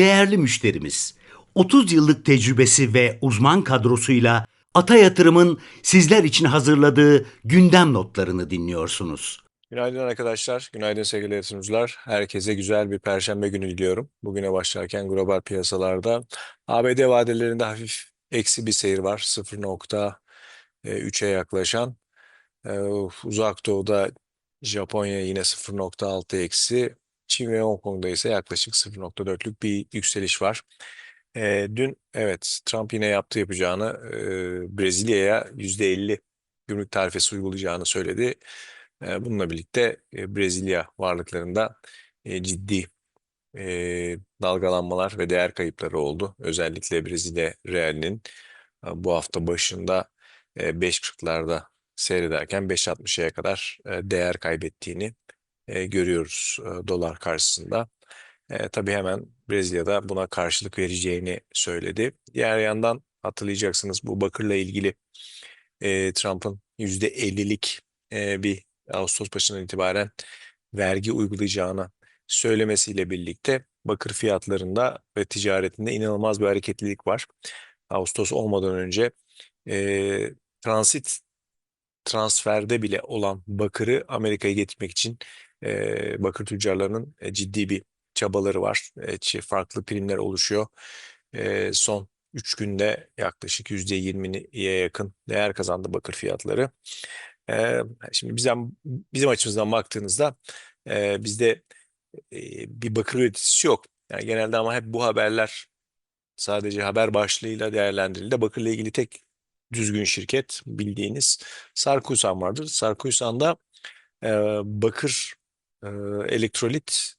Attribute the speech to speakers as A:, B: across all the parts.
A: değerli müşterimiz. 30 yıllık tecrübesi ve uzman kadrosuyla Ata Yatırım'ın sizler için hazırladığı gündem notlarını dinliyorsunuz.
B: Günaydın arkadaşlar, günaydın sevgili yatırımcılar. Herkese güzel bir perşembe günü diliyorum. Bugüne başlarken global piyasalarda ABD vadelerinde hafif eksi bir seyir var. 0.3'e yaklaşan. Ee, Uzak Doğu'da Japonya yine 0.6 eksi. Çin ve Hong Kong'da ise yaklaşık 0.4'lük bir yükseliş var. Ee, dün evet Trump yine yaptı yapacağını e, Brezilya'ya %50 gümrük tarifesi uygulayacağını söyledi. E, Bununla birlikte e, Brezilya varlıklarında e, ciddi e, dalgalanmalar ve değer kayıpları oldu. Özellikle Brezilya realinin e, bu hafta başında e, 5.40'larda seyrederken 5.60'ya kadar e, değer kaybettiğini e, görüyoruz e, dolar karşısında. E, tabii hemen Brezilya'da buna karşılık vereceğini söyledi. Diğer yandan hatırlayacaksınız bu bakırla ilgili e, Trump'ın %50'lik e, bir Ağustos başından itibaren vergi uygulayacağını söylemesiyle birlikte bakır fiyatlarında ve ticaretinde inanılmaz bir hareketlilik var. Ağustos olmadan önce e, transit transferde bile olan bakırı Amerika'ya getirmek için e, bakır tüccarlarının e, ciddi bir çabaları var. E, farklı primler oluşuyor. E, son 3 günde yaklaşık %20'ye yakın değer kazandı bakır fiyatları. E, şimdi bizim bizim açımızdan baktığınızda e, bizde e, bir bakır üreticisi yok. Yani genelde ama hep bu haberler sadece haber başlığıyla değerlendirildi. Bakırla ilgili tek düzgün şirket bildiğiniz Sarkusan vardır. Sarkusan'da e, bakır elektrolit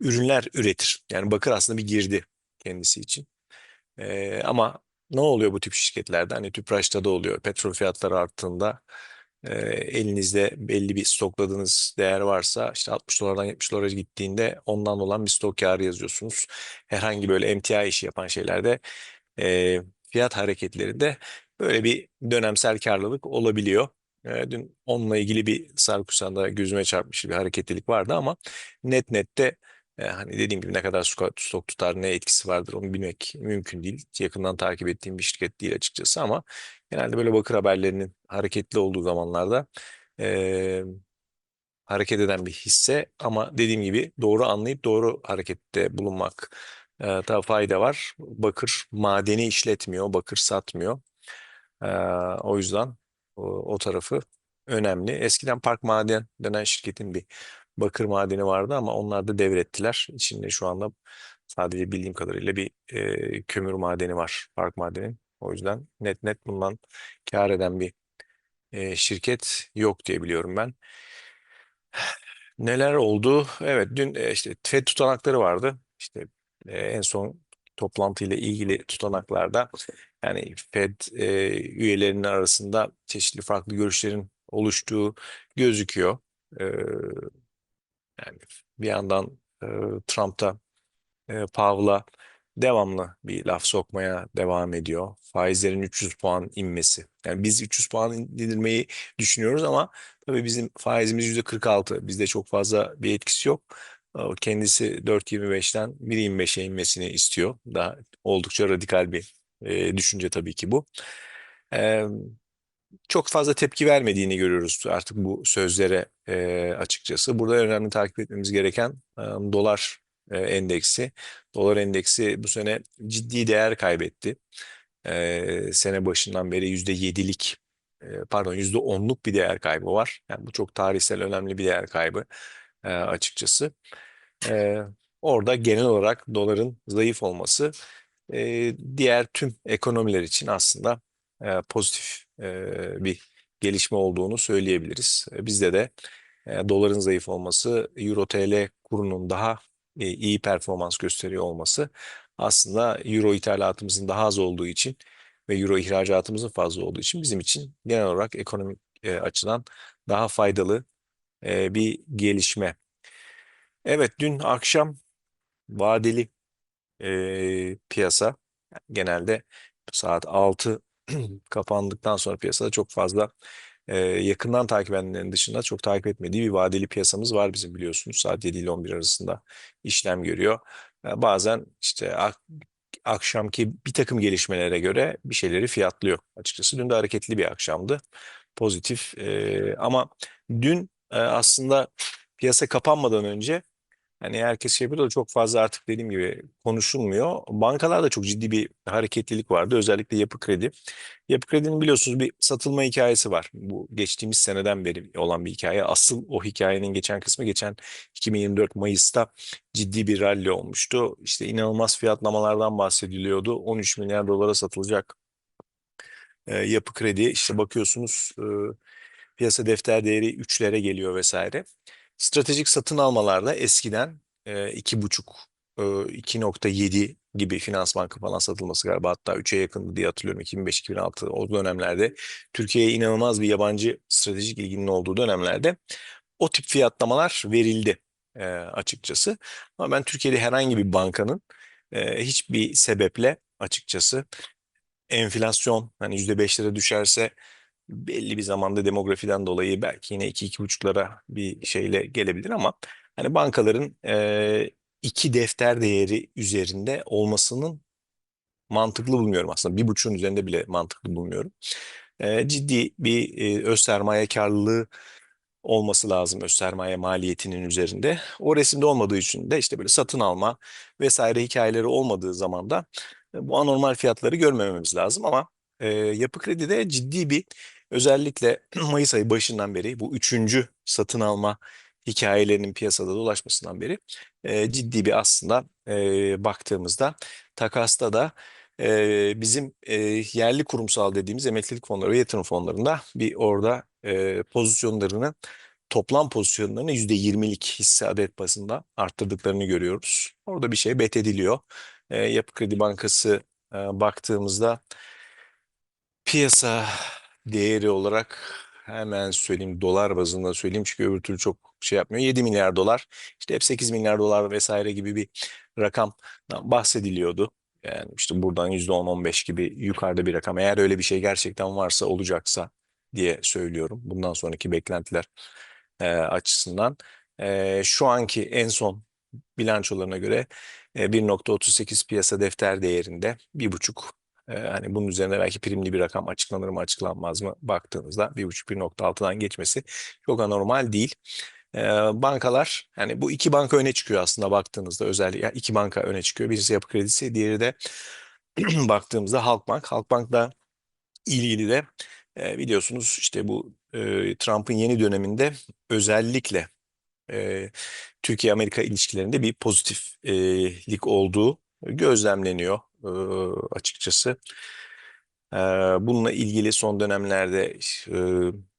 B: ürünler üretir. Yani bakır aslında bir girdi kendisi için. E, ama ne oluyor bu tip şirketlerde? Hani Tüpraş'ta da oluyor. Petrol fiyatları arttığında e, elinizde belli bir stokladığınız değer varsa işte 60 dolardan 70 dolara gittiğinde ondan olan bir stok karı yazıyorsunuz. Herhangi böyle emtia işi yapan şeylerde e, fiyat hareketlerinde böyle bir dönemsel karlılık olabiliyor. E, dün onunla ilgili bir Sarkusan'da gözüme çarpmış bir hareketlilik vardı ama net nette e, hani dediğim gibi ne kadar stok, tutar, ne etkisi vardır onu bilmek mümkün değil. Yakından takip ettiğim bir şirket değil açıkçası ama genelde böyle bakır haberlerinin hareketli olduğu zamanlarda e, hareket eden bir hisse ama dediğim gibi doğru anlayıp doğru harekette bulunmak e, da fayda var. Bakır madeni işletmiyor, bakır satmıyor. E, o yüzden o, o tarafı önemli. Eskiden Park Maden denen şirketin bir bakır madeni vardı ama onlar da devrettiler. İçinde şu anda sadece bildiğim kadarıyla bir e, kömür madeni var Park Maden'in. O yüzden net net bundan kâr eden bir e, şirket yok diye biliyorum ben. Neler oldu? Evet dün e, işte FED tutanakları vardı. İşte e, en son toplantıyla ilgili tutanaklarda yani FED e, üyelerinin arasında çeşitli farklı görüşlerin oluştuğu gözüküyor. E, yani bir yandan e, Trump'ta e, Powell'a devamlı bir laf sokmaya devam ediyor. Faizlerin 300 puan inmesi. Yani biz 300 puan indirmeyi düşünüyoruz ama tabii bizim faizimiz %46. Bizde çok fazla bir etkisi yok. O Kendisi 4.25'ten 1.25'e inmesini istiyor. Daha oldukça radikal bir e, düşünce tabii ki bu. E, çok fazla tepki vermediğini görüyoruz artık bu sözlere e, açıkçası. Burada önemli takip etmemiz gereken e, dolar e, endeksi. Dolar endeksi bu sene ciddi değer kaybetti. E, sene başından beri %7'lik e, pardon %10'luk bir değer kaybı var. Yani bu çok tarihsel önemli bir değer kaybı e, açıkçası. E, orada genel olarak doların zayıf olması e, diğer tüm ekonomiler için aslında e, pozitif e, bir gelişme olduğunu söyleyebiliriz. E, bizde de doların zayıf olması, Euro TL kurunun daha iyi performans gösteriyor olması aslında Euro ithalatımızın daha az olduğu için ve Euro ihracatımızın fazla olduğu için bizim için genel olarak ekonomik e, açıdan daha faydalı bir gelişme. Evet dün akşam vadeli e, piyasa genelde saat 6 kapandıktan sonra piyasada çok fazla e, yakından takip edenlerin dışında çok takip etmediği bir vadeli piyasamız var bizim biliyorsunuz. Saat 7 ile 11 arasında işlem görüyor. E, bazen işte ak- akşamki bir takım gelişmelere göre bir şeyleri fiyatlıyor açıkçası. Dün de hareketli bir akşamdı. Pozitif E, ama dün e, aslında piyasa kapanmadan önce Hani herkes şey yapıyor da çok fazla artık dediğim gibi konuşulmuyor. Bankalarda çok ciddi bir hareketlilik vardı. Özellikle Yapı Kredi. Yapı Kredi'nin biliyorsunuz bir satılma hikayesi var. Bu geçtiğimiz seneden beri olan bir hikaye. Asıl o hikayenin geçen kısmı geçen 2024 Mayıs'ta ciddi bir rally olmuştu. İşte inanılmaz fiyatlamalardan bahsediliyordu. 13 milyar dolara satılacak e, Yapı Kredi. İşte bakıyorsunuz e, piyasa defter değeri 3'lere geliyor vesaire. Stratejik satın almalarda eskiden e, 2,5 e, 2.7 gibi Finansbank falan satılması galiba hatta 3'e yakındı diye hatırlıyorum 2005-2006 o dönemlerde Türkiye'ye inanılmaz bir yabancı stratejik ilginin olduğu dönemlerde o tip fiyatlamalar verildi e, açıkçası. Ama ben Türkiye'de herhangi bir bankanın e, hiçbir sebeple açıkçası enflasyon hani %5'lere düşerse belli bir zamanda demografiden dolayı belki yine 2-2,5'lara bir şeyle gelebilir ama hani bankaların e, iki defter değeri üzerinde olmasının mantıklı bulmuyorum aslında. Bir buçuğun üzerinde bile mantıklı bulmuyorum. E, ciddi bir e, öz sermaye karlılığı olması lazım öz sermaye maliyetinin üzerinde. O resimde olmadığı için de işte böyle satın alma vesaire hikayeleri olmadığı zaman da bu anormal fiyatları görmememiz lazım ama e, Yapı Kredi'de ciddi bir özellikle Mayıs ayı başından beri bu üçüncü satın alma hikayelerinin piyasada dolaşmasından beri e, ciddi bir aslında e, baktığımızda takasta da e, bizim e, yerli kurumsal dediğimiz emeklilik fonları ve yatırım fonlarında bir orada e, pozisyonlarını toplam pozisyonlarını %20'lik hisse adet bazında arttırdıklarını görüyoruz. Orada bir şey bet ediliyor. E, Yapı Kredi Bankası e, baktığımızda piyasa değeri olarak hemen söyleyeyim dolar bazında söyleyeyim çünkü öbür türlü çok şey yapmıyor. 7 milyar dolar işte hep 8 milyar dolar vesaire gibi bir rakamdan bahsediliyordu. Yani işte buradan %10-15 gibi yukarıda bir rakam. Eğer öyle bir şey gerçekten varsa olacaksa diye söylüyorum. Bundan sonraki beklentiler e, açısından. E, şu anki en son bilançolarına göre e, 1.38 piyasa defter değerinde bir buçuk e, hani bunun üzerine belki primli bir rakam açıklanır mı açıklanmaz mı baktığınızda 1.5-1.6'dan geçmesi çok anormal değil. Bankalar yani bu iki banka öne çıkıyor aslında baktığınızda özellikle yani iki banka öne çıkıyor. Birisi Yapı Kredisi diğeri de baktığımızda Halkbank. Halkbank'la ilgili de biliyorsunuz işte bu e, Trump'ın yeni döneminde özellikle Türkiye-Amerika ilişkilerinde bir pozitiflik olduğu gözlemleniyor e, açıkçası. E, bununla ilgili son dönemlerde e,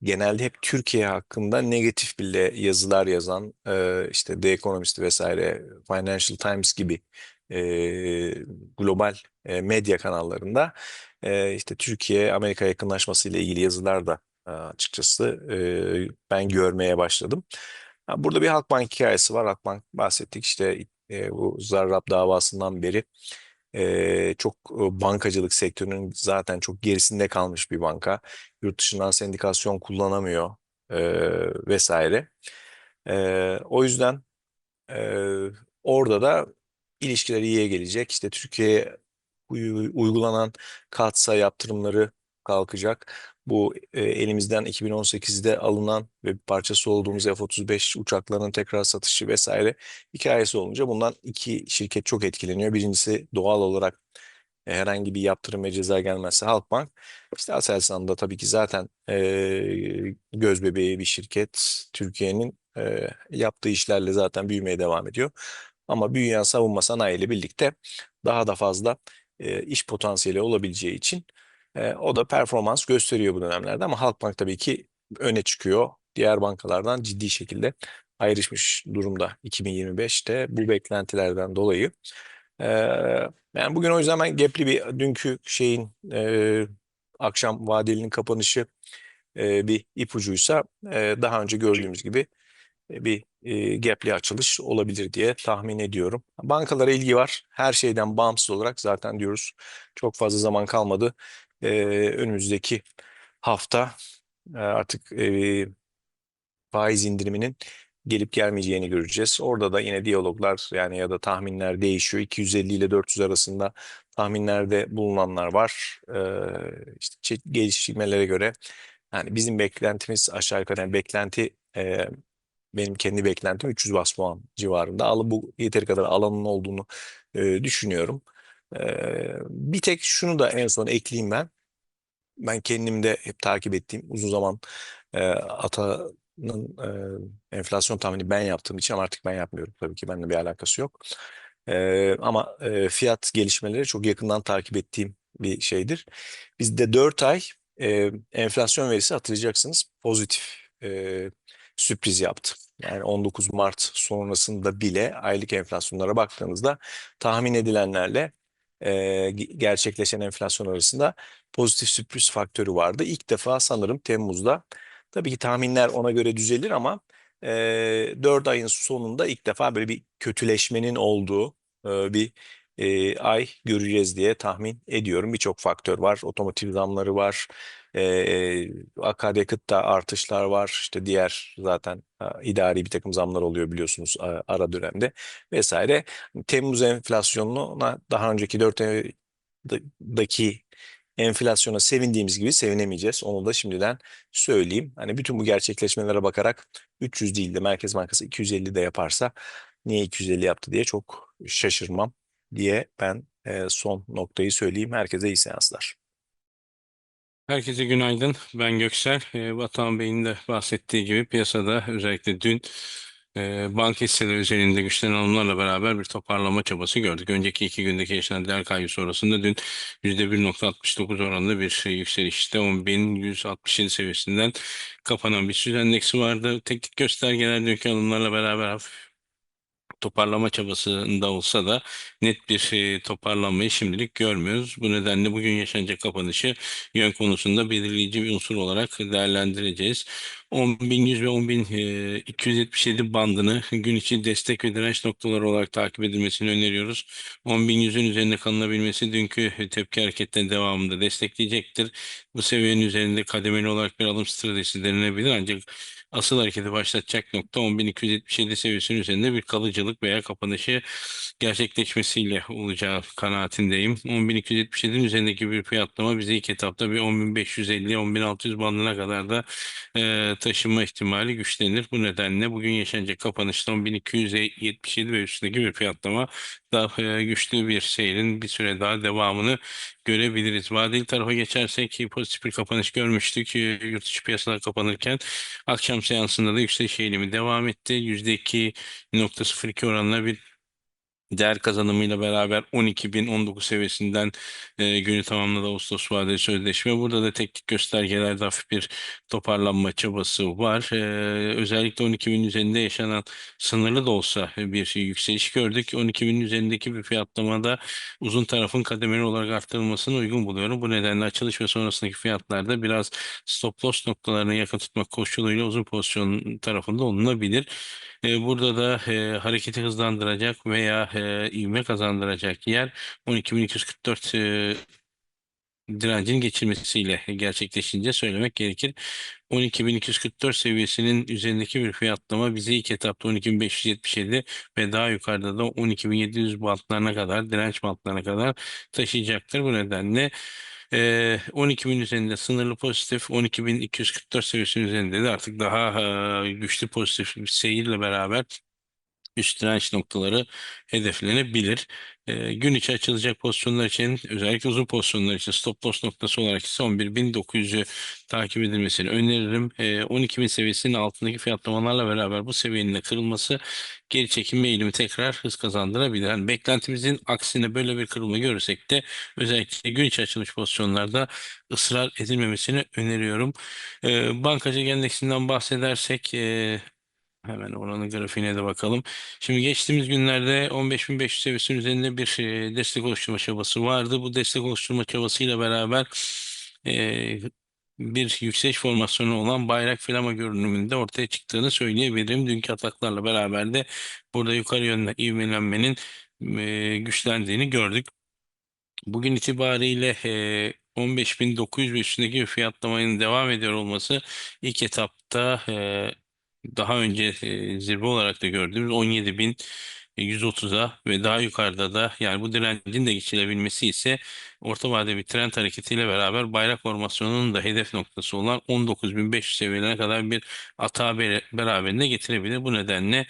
B: genelde hep Türkiye hakkında negatif bile yazılar yazan e, işte The Economist vesaire Financial Times gibi e, global e, medya kanallarında e, işte Türkiye-Amerika yakınlaşması ile ilgili yazılar da e, açıkçası e, ben görmeye başladım. Burada bir Halkbank hikayesi var. Halkbank bahsettik işte e, bu Zarrab davasından beri e, çok bankacılık sektörünün zaten çok gerisinde kalmış bir banka. Yurt dışından sendikasyon kullanamıyor e, vesaire. E, o yüzden e, orada da ilişkiler iyiye gelecek. İşte Türkiye'ye uy- uygulanan katsa yaptırımları kalkacak. Bu e, elimizden 2018'de alınan ve bir parçası olduğumuz F-35 uçaklarının tekrar satışı vesaire hikayesi olunca bundan iki şirket çok etkileniyor. Birincisi doğal olarak e, herhangi bir yaptırım ve ceza gelmezse Halkbank. İşte Aselsan'da tabii ki zaten e, göz bebeği bir şirket. Türkiye'nin e, yaptığı işlerle zaten büyümeye devam ediyor. Ama büyüyen savunma sanayi ile birlikte daha da fazla e, iş potansiyeli olabileceği için e, o da performans gösteriyor bu dönemlerde ama Halkbank tabii ki öne çıkıyor. Diğer bankalardan ciddi şekilde ayrışmış durumda 2025'te bu beklentilerden dolayı. E, yani bugün o yüzden ben gapli bir dünkü şeyin e, akşam vadelinin kapanışı e, bir ipucuysa e, daha önce gördüğümüz gibi bir e, gapli açılış olabilir diye tahmin ediyorum. Bankalara ilgi var. Her şeyden bağımsız olarak zaten diyoruz çok fazla zaman kalmadı. E, önümüzdeki hafta e, artık e, faiz indiriminin gelip gelmeyeceğini göreceğiz. Orada da yine diyaloglar yani ya da tahminler değişiyor. 250 ile 400 arasında tahminlerde bulunanlar var. Ee, işte gelişmelere göre yani bizim beklentimiz aşağı yukarı yani beklenti e, benim kendi beklentim 300 bas puan civarında. Alı bu yeteri kadar alanın olduğunu e, düşünüyorum. Bir tek şunu da en son ekleyeyim ben. Ben kendimde hep takip ettiğim uzun zaman e, Ata'nın e, enflasyon tahmini ben yaptığım için ama artık ben yapmıyorum. Tabii ki benimle bir alakası yok. E, ama e, fiyat gelişmeleri çok yakından takip ettiğim bir şeydir. Bizde 4 ay e, enflasyon verisi hatırlayacaksınız pozitif e, sürpriz yaptı. Yani 19 Mart sonrasında bile aylık enflasyonlara baktığınızda tahmin edilenlerle e, ge- gerçekleşen enflasyon arasında pozitif sürpriz faktörü vardı. İlk defa sanırım Temmuz'da. Tabii ki tahminler ona göre düzelir ama e, 4 ayın sonunda ilk defa böyle bir kötüleşmenin olduğu e, bir e, ay göreceğiz diye tahmin ediyorum. Birçok faktör var. Otomotiv zamları var. E, akaryakıtta artışlar var. İşte diğer zaten e, idari bir takım zamlar oluyor biliyorsunuz e, ara dönemde vesaire. Temmuz enflasyonuna daha önceki 4 aydaki enflasyona sevindiğimiz gibi sevinemeyeceğiz. Onu da şimdiden söyleyeyim. Hani bütün bu gerçekleşmelere bakarak 300 değil de Merkez Bankası 250 de yaparsa niye 250 yaptı diye çok şaşırmam diye ben e, son noktayı söyleyeyim. Herkese iyi seanslar.
C: Herkese günaydın. Ben Göksel. Ee, Batuhan Bey'in de bahsettiği gibi piyasada özellikle dün e, banka hisseleri üzerinde güçlenen alımlarla beraber bir toparlama çabası gördük. Önceki iki gündeki yaşanan değer kaybı sonrasında dün %1.69 oranında bir yükselişte 10.167 seviyesinden kapanan bir süz endeksi vardı. Teknik göstergeler dünkü alımlarla beraber hafif toparlama çabasında olsa da net bir e, toparlanmayı şimdilik görmüyoruz. Bu nedenle bugün yaşanacak kapanışı yön konusunda belirleyici bir unsur olarak değerlendireceğiz. 10.100 ve 10.277 bandını gün içi destek ve direnç noktaları olarak takip edilmesini öneriyoruz. 10.100'ün üzerinde kalınabilmesi dünkü tepki hareketlerinin devamında destekleyecektir. Bu seviyenin üzerinde kademeli olarak bir alım stratejisi denilebilir ancak asıl hareketi başlatacak nokta 10.277 seviyesinin üzerinde bir kalıcılık veya kapanışı gerçekleşmesiyle olacağı kanaatindeyim. 10.277'nin üzerindeki bir fiyatlama bizi ilk etapta bir 10.550-10.600 bandına kadar da e, taşınma ihtimali güçlenir. Bu nedenle bugün yaşanacak kapanışta 10.277 ve üstündeki bir fiyatlama daha e, güçlü bir seyrin bir süre daha devamını görebiliriz. Vadeli tarafa geçersek pozitif bir kapanış görmüştük. E, Yurt dışı piyasalar kapanırken akşam seansında da yükseliş eğilimi devam etti. %2.02 oranla bir değer kazanımıyla beraber 12.019 seviyesinden e, günü tamamladı Ağustos vadeli sözleşme. Burada da teknik göstergelerde hafif bir toparlanma çabası var. E, özellikle 12.000 üzerinde yaşanan sınırlı da olsa bir yükseliş gördük. 12.000 üzerindeki bir fiyatlamada uzun tarafın kademeli olarak arttırılmasını uygun buluyorum. Bu nedenle açılış ve sonrasındaki fiyatlarda biraz stop loss noktalarına yakın tutmak koşuluyla uzun pozisyon tarafında olunabilir. E, Burada da e, hareketi hızlandıracak veya e, ivme kazandıracak yer 12.244 e, direncin geçilmesiyle gerçekleşince söylemek gerekir. 12.244 seviyesinin üzerindeki bir fiyatlama bizi ilk etapta 12.577 ve daha yukarıda da 12.700 bantlarına kadar, direnç bantlarına kadar taşıyacaktır. Bu nedenle e, 12.000 üzerinde sınırlı pozitif, 12.244 seviyesinin üzerinde de artık daha e, güçlü pozitif bir seyirle beraber üst direnç noktaları hedeflenebilir. E, gün içi açılacak pozisyonlar için özellikle uzun pozisyonlar için stop loss noktası olarak ise 11.900'ü takip edilmesini öneririm. E, 12.000 seviyesinin altındaki fiyatlamalarla beraber bu seviyenin de kırılması geri çekilme eğilimi tekrar hız kazandırabilir. Yani beklentimizin aksine böyle bir kırılma görürsek de özellikle gün içi açılmış pozisyonlarda ısrar edilmemesini öneriyorum. E, bankacı endeksinden bahsedersek e, Hemen oranın grafiğine de bakalım. Şimdi geçtiğimiz günlerde 15.500 seviyesinin üzerinde bir e, destek oluşturma çabası vardı. Bu destek oluşturma çabasıyla beraber e, bir yükseliş formasyonu olan bayrak flama görünümünde ortaya çıktığını söyleyebilirim. Dünkü ataklarla beraber de burada yukarı yönde ivmelenmenin e, güçlendiğini gördük. Bugün itibariyle e, 15.900 ve üstündeki fiyatlamanın devam ediyor olması ilk etapta e, daha önce zirve olarak da gördüğümüz 17.130'a ve daha yukarıda da yani bu direncin de geçilebilmesi ise orta vadeli bir trend hareketiyle beraber bayrak formasyonunun da hedef noktası olan 19.500 seviyelerine kadar bir bere- beraberinde getirebilir. Bu nedenle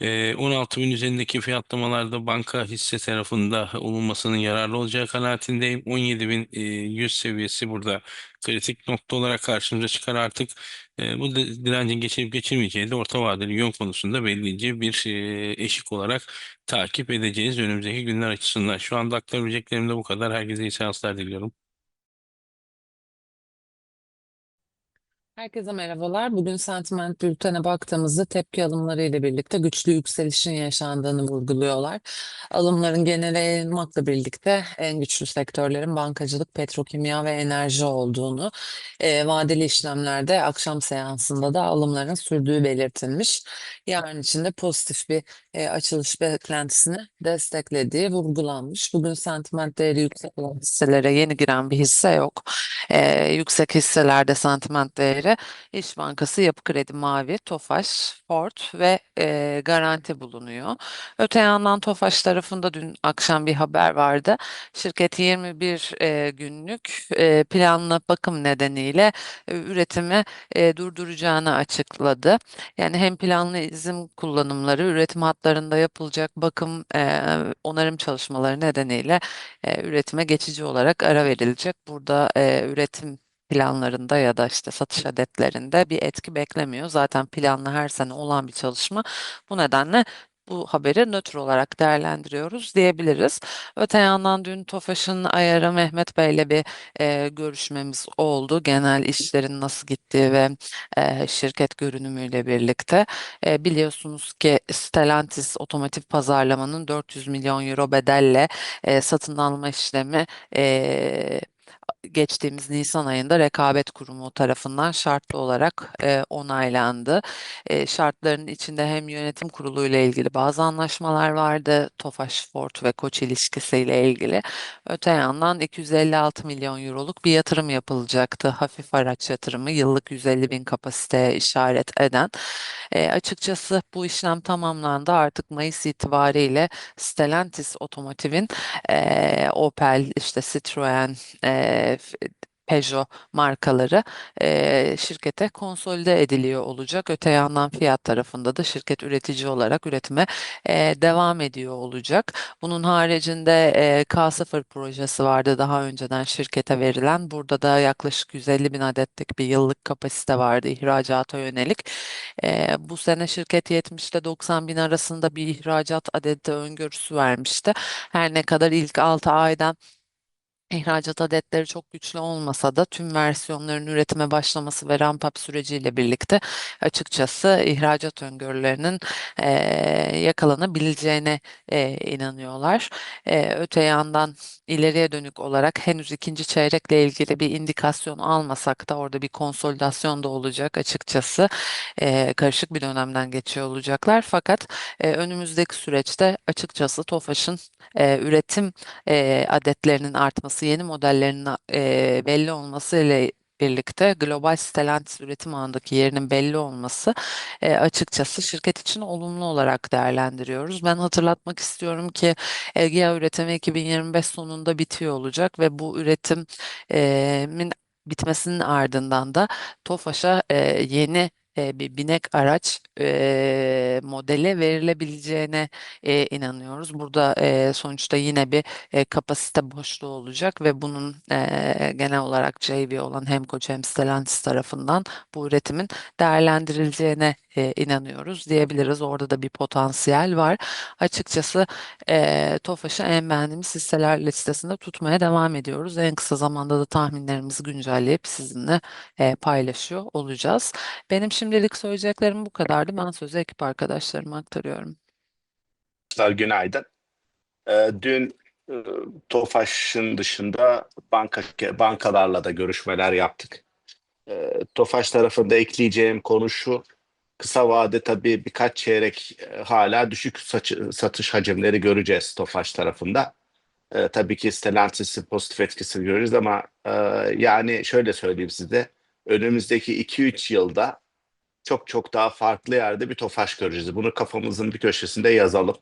C: e, 16.000 üzerindeki fiyatlamalarda banka hisse tarafında olunmasının yararlı olacağı kanaatindeyim. 17.100 seviyesi burada kritik nokta olarak karşımıza çıkar artık. E, bu di- direncin geçip geçirmeyeceği de orta vadeli yön konusunda belirleyici bir e, eşik olarak takip edeceğiz önümüzdeki günler açısından. Şu anda aktarabileceklerim de bu kadar. Herkese iyi seanslar diliyorum.
D: Herkese merhabalar. Bugün sentiment bültene baktığımızda tepki alımları ile birlikte güçlü yükselişin yaşandığını vurguluyorlar. Alımların genele yayılmakla birlikte en güçlü sektörlerin bankacılık, petrokimya ve enerji olduğunu, e, vadeli işlemlerde akşam seansında da alımların sürdüğü belirtilmiş. Yarın için de pozitif bir e, açılış beklentisini desteklediği vurgulanmış. Bugün sentiment değeri yüksek olan hisselere yeni giren bir hisse yok. E, yüksek hisselerde sentiment değeri İş Bankası, Yapı Kredi Mavi, Tofaş, Ford ve e, Garanti bulunuyor. Öte yandan Tofaş tarafında dün akşam bir haber vardı. Şirket 21 e, günlük e, planlı bakım nedeniyle e, üretimi e, durduracağını açıkladı. Yani hem planlı izin kullanımları, üretim hatlarında yapılacak bakım, e, onarım çalışmaları nedeniyle e, üretime geçici olarak ara verilecek. Burada e, üretim planlarında ya da işte satış adetlerinde bir etki beklemiyor. Zaten planlı her sene olan bir çalışma. Bu nedenle bu haberi nötr olarak değerlendiriyoruz diyebiliriz. Öte yandan dün TOFAŞ'ın ayarı Mehmet Bey'le bir e, görüşmemiz oldu. Genel işlerin nasıl gittiği ve e, şirket görünümüyle birlikte. E, biliyorsunuz ki Stellantis otomotiv pazarlamanın 400 milyon euro bedelle e, satın alma işlemi e, geçtiğimiz Nisan ayında Rekabet Kurumu tarafından şartlı olarak e, onaylandı. E, şartların içinde hem yönetim kurulu ile ilgili bazı anlaşmalar vardı. Tofaş, Ford ve Koç ilişkisiyle ilgili. Öte yandan 256 milyon euroluk bir yatırım yapılacaktı. Hafif araç yatırımı yıllık 150 bin kapasiteye işaret eden. E, açıkçası bu işlem tamamlandı. Artık Mayıs itibariyle Stellantis Otomotiv'in e, Opel, işte Citroen, e, Peugeot markaları e, şirkete konsolide ediliyor olacak. Öte yandan fiyat tarafında da şirket üretici olarak üretime e, devam ediyor olacak. Bunun haricinde e, K0 projesi vardı daha önceden şirkete verilen. Burada da yaklaşık 150 bin adetlik bir yıllık kapasite vardı ihracata yönelik. E, bu sene şirket 70 ile 90 bin arasında bir ihracat adedi öngörüsü vermişti. Her ne kadar ilk 6 aydan İhracat adetleri çok güçlü olmasa da tüm versiyonların üretime başlaması ve ramp-up süreciyle birlikte açıkçası ihracat öngörülerinin eee, yakalanabileceğine eee, inanıyorlar. Eee, öte yandan ileriye dönük olarak henüz ikinci çeyrekle ilgili bir indikasyon almasak da orada bir konsolidasyon da olacak açıkçası. Eee, karışık bir dönemden geçiyor olacaklar. Fakat eee, önümüzdeki süreçte açıkçası TOFAŞ'ın eee, üretim eee, adetlerinin artması, yeni modellerin eee, belli olması ile birlikte global Stellantis üretim ağındaki yerinin belli olması eee, açıkçası şirket için olumlu olarak değerlendiriyoruz. Ben hatırlatmak istiyorum ki Egea üretimi 2025 sonunda bitiyor olacak ve bu üretimin bitmesinin ardından da TOFAŞ'a eee, yeni e, bir binek araç e, modeli verilebileceğine e, inanıyoruz. Burada e, sonuçta yine bir kapasite boşluğu olacak ve bunun genel olarak JV olan hem Koç hem Stellantis tarafından bu üretimin değerlendirileceğine e, inanıyoruz diyebiliriz. Orada da bir potansiyel var. Açıkçası e, TOFAŞ'ı en beğendiğimiz hisseler listesinde tutmaya devam ediyoruz. En kısa zamanda da tahminlerimizi güncelleyip sizinle e, paylaşıyor olacağız. Benim şimdilik söyleyeceklerim bu kadardı. Ben sözü ekip arkadaşlarıma aktarıyorum.
E: Günaydın. Ee, dün e, Tofaş'ın dışında banka bankalarla da görüşmeler yaptık. Ee, Tofaş tarafında ekleyeceğim konu şu. Kısa vade tabii birkaç çeyrek e, hala düşük satış hacimleri göreceğiz Tofaş tarafında. E, tabii ki Stellantis'i pozitif etkisini görürüz ama e, yani şöyle söyleyeyim size. Önümüzdeki 2-3 yılda çok çok daha farklı yerde bir Tofaş göreceğiz. Bunu kafamızın bir köşesinde yazalım.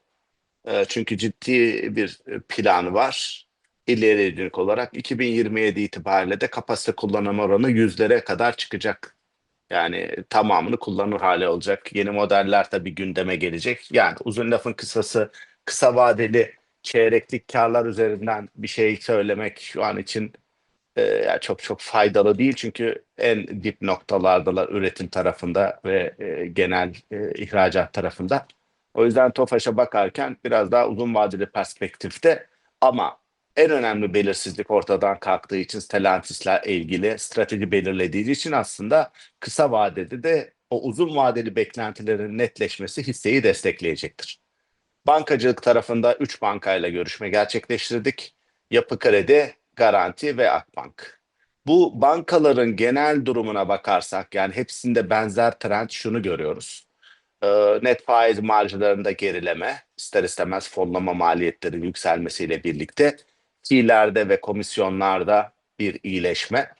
E: E, çünkü ciddi bir plan var. İleriye dönük olarak 2027 itibariyle de kapasite kullanım oranı yüzlere kadar çıkacak. Yani tamamını kullanır hale olacak. Yeni modeller tabii gündeme gelecek. Yani uzun lafın kısası kısa vadeli çeyreklik karlar üzerinden bir şey söylemek şu an için e, çok çok faydalı değil. Çünkü en dip noktalardalar üretim tarafında ve e, genel e, ihracat tarafında. O yüzden TOFAŞ'a bakarken biraz daha uzun vadeli perspektifte ama en önemli belirsizlik ortadan kalktığı için Stellantis'le ilgili strateji belirlediği için aslında kısa vadede de o uzun vadeli beklentilerin netleşmesi hisseyi destekleyecektir. Bankacılık tarafında 3 bankayla görüşme gerçekleştirdik. Yapı Kredi, Garanti ve Akbank. Bu bankaların genel durumuna bakarsak yani hepsinde benzer trend şunu görüyoruz. Ee, net faiz marjlarında gerileme, ister istemez fonlama maliyetlerinin yükselmesiyle birlikte fiillerde ve komisyonlarda bir iyileşme,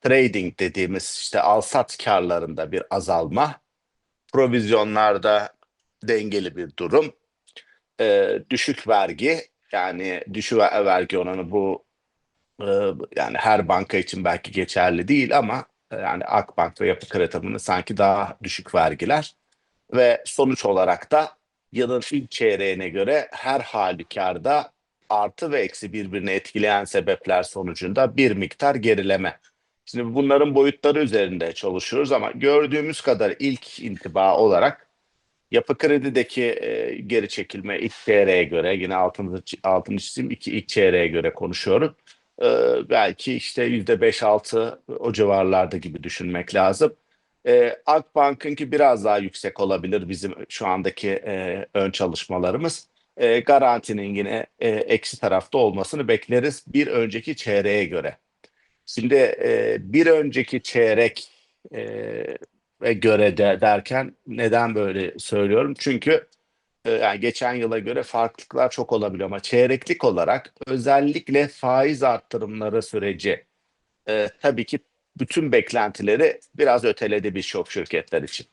E: trading dediğimiz işte alsat karlarında bir azalma, provizyonlarda dengeli bir durum, Ee, düşük vergi yani düşük ver- vergi oranı bu e, yani her banka için belki geçerli değil ama e, yani Akbank ve Yapı Kredi sanki daha düşük vergiler. Ve sonuç olarak da yılın ilk çeyreğine göre her halükarda artı ve eksi birbirini etkileyen sebepler sonucunda bir miktar gerileme. Şimdi bunların boyutları üzerinde çalışıyoruz ama gördüğümüz kadar ilk intiba olarak Yapı Kredi'deki e, geri çekilme ilk çeyreğe göre yine altını, altını çizeyim iki ilk çeyreğe göre konuşuyorum. E, belki işte yüzde beş altı o civarlarda gibi düşünmek lazım. E, Akbank'ınki biraz daha yüksek olabilir bizim şu andaki e, ön çalışmalarımız. E, garantinin yine e, eksi tarafta olmasını bekleriz bir önceki çeyreğe göre. Şimdi e, bir önceki çeyrek e, göre de derken neden böyle söylüyorum? Çünkü e, yani geçen yıla göre farklılıklar çok olabiliyor ama çeyreklik olarak özellikle faiz arttırımları süreci e, tabii ki bütün beklentileri biraz öteledi birçok şirketler için.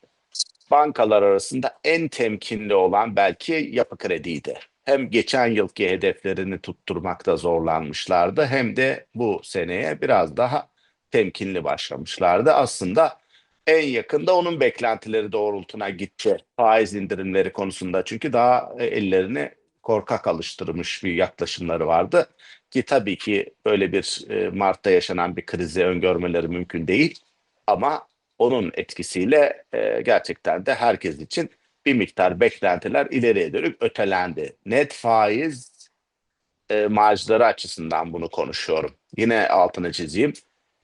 E: Bankalar arasında en temkinli olan belki yapı krediydi. Hem geçen yılki hedeflerini tutturmakta zorlanmışlardı hem de bu seneye biraz daha temkinli başlamışlardı. Aslında en yakında onun beklentileri doğrultuna gitti faiz indirimleri konusunda. Çünkü daha e, ellerini korkak alıştırmış bir yaklaşımları vardı. Ki tabii ki böyle bir e, Mart'ta yaşanan bir krizi öngörmeleri mümkün değil. Ama onun etkisiyle e, gerçekten de herkes için bir miktar beklentiler ileriye dönük ötelendi. Net faiz e, marjları açısından bunu konuşuyorum. Yine altını çizeyim.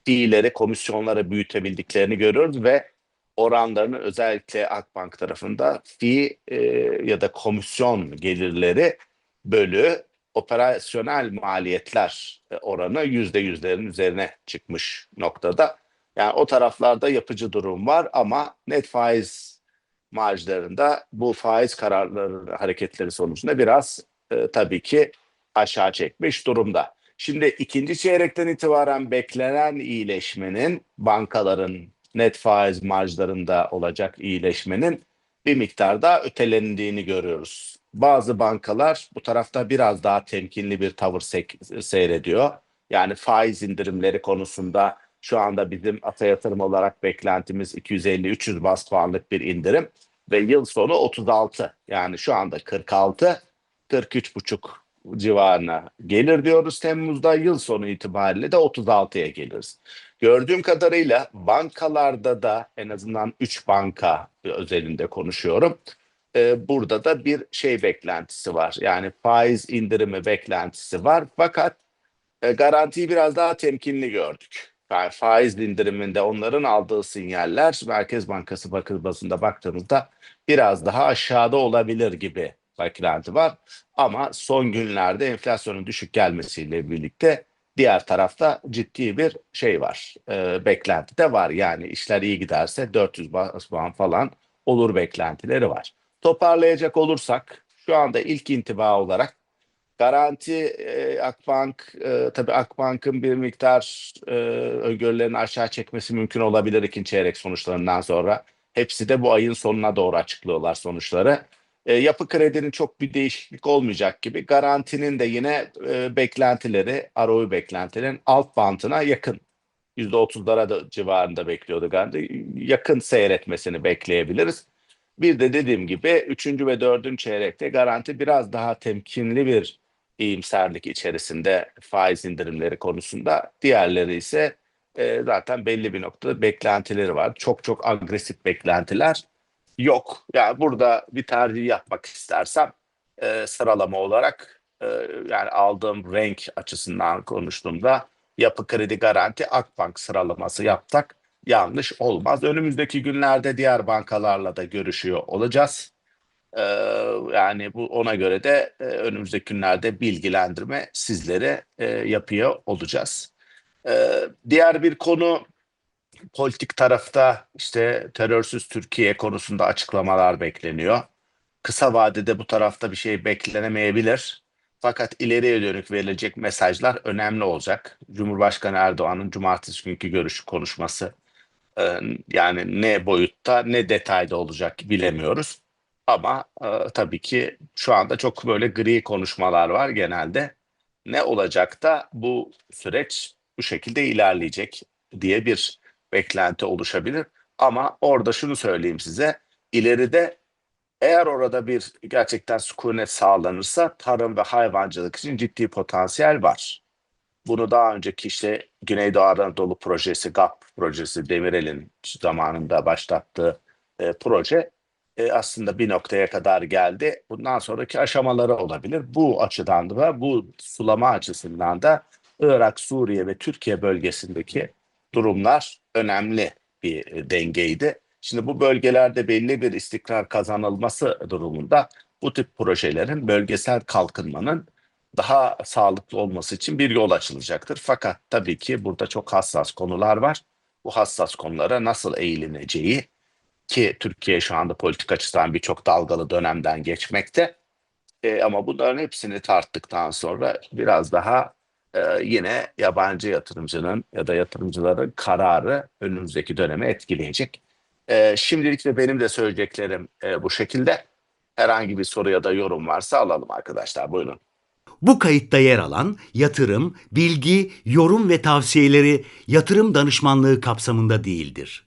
E: Fiilleri, komisyonları büyütebildiklerini görüyoruz ve oranlarını özellikle Akbank tarafında fi e, ya da komisyon gelirleri bölü operasyonel maliyetler e, oranı yüzde yüzlerin üzerine çıkmış noktada. Yani o taraflarda yapıcı durum var ama net faiz marjlarında bu faiz kararları hareketleri sonucunda biraz e, tabii ki aşağı çekmiş durumda. Şimdi ikinci çeyrekten itibaren beklenen iyileşmenin bankaların net faiz marjlarında olacak iyileşmenin bir miktar daha ötelendiğini görüyoruz. Bazı bankalar bu tarafta biraz daha temkinli bir tavır seyrediyor. Yani faiz indirimleri konusunda şu anda bizim ata yatırım olarak beklentimiz 250-300 bas puanlık bir indirim ve yıl sonu 36 yani şu anda 46 43,5 civarına gelir diyoruz Temmuz'da yıl sonu itibariyle de 36'ya geliriz. Gördüğüm kadarıyla bankalarda da en azından 3 banka özelinde konuşuyorum. Ee, burada da bir şey beklentisi var. Yani faiz indirimi beklentisi var. Fakat e, garantiyi biraz daha temkinli gördük. Faiz indiriminde onların aldığı sinyaller Merkez Bankası bakır bazında baktığımızda biraz daha aşağıda olabilir gibi beklenti var. Ama son günlerde enflasyonun düşük gelmesiyle birlikte diğer tarafta ciddi bir şey var. E, beklenti de var. Yani işler iyi giderse 400 bas puan falan olur beklentileri var. Toparlayacak olursak şu anda ilk intiba olarak Garanti e, Akbank e, tabii Akbank'ın bir miktar e, öngörülerini aşağı çekmesi mümkün olabilir ikinci çeyrek sonuçlarından sonra. Hepsi de bu ayın sonuna doğru açıklıyorlar sonuçları. E, yapı kredinin çok bir değişiklik olmayacak gibi. Garantinin de yine e, beklentileri, ROI beklentilerin alt bantına yakın. %30'lara da civarında bekliyordu Garanti. Yakın seyretmesini bekleyebiliriz. Bir de dediğim gibi 3. ve 4. çeyrekte garanti biraz daha temkinli bir iyimserlik içerisinde faiz indirimleri konusunda. Diğerleri ise e, zaten belli bir noktada beklentileri var. Çok çok agresif beklentiler yok. Yani burada bir tercih yapmak istersem e, sıralama olarak e, yani aldığım renk açısından konuştuğumda yapı kredi garanti Akbank sıralaması yapsak yanlış olmaz. Önümüzdeki günlerde diğer bankalarla da görüşüyor olacağız. Yani bu ona göre de önümüzdeki günlerde bilgilendirme sizlere yapıyor olacağız. Diğer bir konu politik tarafta işte terörsüz Türkiye konusunda açıklamalar bekleniyor. Kısa vadede bu tarafta bir şey beklenemeyebilir. Fakat ileriye dönük verilecek mesajlar önemli olacak. Cumhurbaşkanı Erdoğan'ın cumartesi günkü görüşü konuşması yani ne boyutta ne detayda olacak bilemiyoruz. Ama e, tabii ki şu anda çok böyle gri konuşmalar var genelde. Ne olacak da bu süreç bu şekilde ilerleyecek diye bir beklenti oluşabilir. Ama orada şunu söyleyeyim size. ileride eğer orada bir gerçekten sükunet sağlanırsa tarım ve hayvancılık için ciddi potansiyel var. Bunu daha önceki işte Güneydoğu Anadolu projesi, GAP projesi, Demirel'in zamanında başlattığı e, proje e, aslında bir noktaya kadar geldi. Bundan sonraki aşamaları olabilir. Bu açıdan da bu sulama açısından da Irak, Suriye ve Türkiye bölgesindeki durumlar önemli bir e, dengeydi. Şimdi bu bölgelerde belli bir istikrar kazanılması durumunda bu tip projelerin bölgesel kalkınmanın daha sağlıklı olması için bir yol açılacaktır. Fakat tabii ki burada çok hassas konular var. Bu hassas konulara nasıl eğilineceği ki Türkiye şu anda politik açıdan birçok dalgalı dönemden geçmekte. E, ama bunların hepsini tarttıktan sonra biraz daha e, yine yabancı yatırımcının ya da yatırımcıların kararı önümüzdeki dönemi etkileyecek. E, şimdilik de benim de söyleyeceklerim e, bu şekilde. Herhangi bir soru ya da yorum varsa alalım arkadaşlar. Buyurun.
A: Bu kayıtta yer alan yatırım, bilgi, yorum ve tavsiyeleri yatırım danışmanlığı kapsamında değildir.